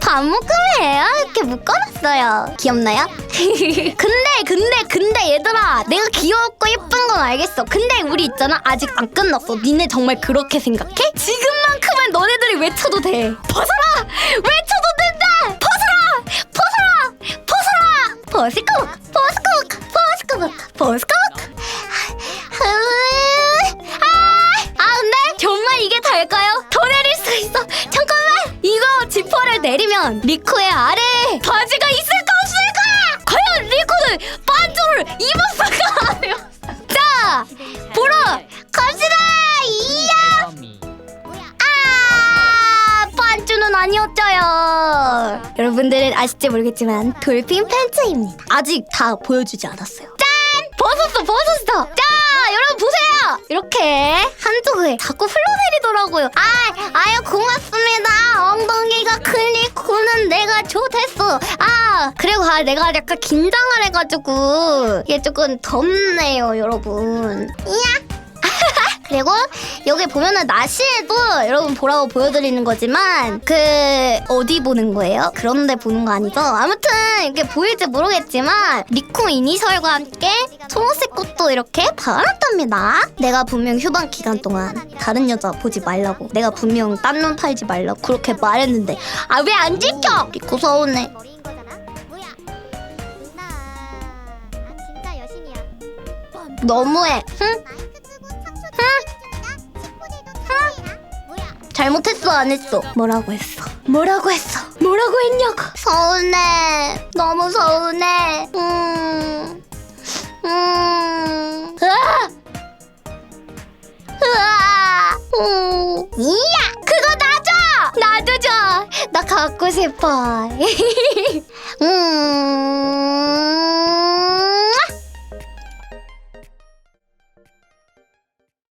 밥 먹으면 이렇게 묶어놨어요. 귀엽나요? 근데 근데 근데 얘들아 내가 귀엽고 예쁜 건 알겠어. 근데 우리 있잖아 아직 안 끝났어. 니네 정말 그렇게 생각해? 지금만큼은 너네들이 외쳐도 돼. 벗어라! 외쳐도 된다! 벗어라! 벗어라! 벗어라! 버스콕! 버스콕! 버스콕! 버스콕! 지퍼를 내리면 리코의 아래 바지가 있을까 없을까? 과연 리코는 반쪽을 입었을까? 자, 보러 갑시다. 이야. 아, 반주는 아니었죠요. 여러분들은 아실지 모르겠지만 돌핀 팬츠입니다. 아직 다 보여주지 않았어요. 짠! 벗었어, 벗었어. 자, 여러분 보세요. 이렇게 한쪽에 자꾸 흘러내리더라고요. 아, 아유 고맙습니다. 엉덩이가 클리 코는 내가 좋댔어. 아, 그리고 아, 내가 약간 긴장을 해가지고 이게 조금 덥네요, 여러분. 이야. 그리고 여기 보면은 나시에도 여러분 보라고 보여드리는 거지만 그 어디 보는 거예요? 그런데 보는 거 아니죠? 아무튼 이게 보일지 모르겠지만 리코 이니셜과 함께 초록색 꽃도 이렇게 박아놨답니다. 내가 분명 휴방 기간 동안 다른 여자 보지 말라고 내가 분명 딴 놈 팔지 말라고 그렇게 말했는데 아 왜 안 지켜? 리코 서운해. 너무해. 응? 잘못했어 안 했어 뭐라고 했어 뭐라고 했어 뭐라고 했냐고 서운해 너무 서운해 음 음. 으아! 으아! 음. 이야! 그거 놔줘! 놔도 줘! 나 갖고 싶어. 음.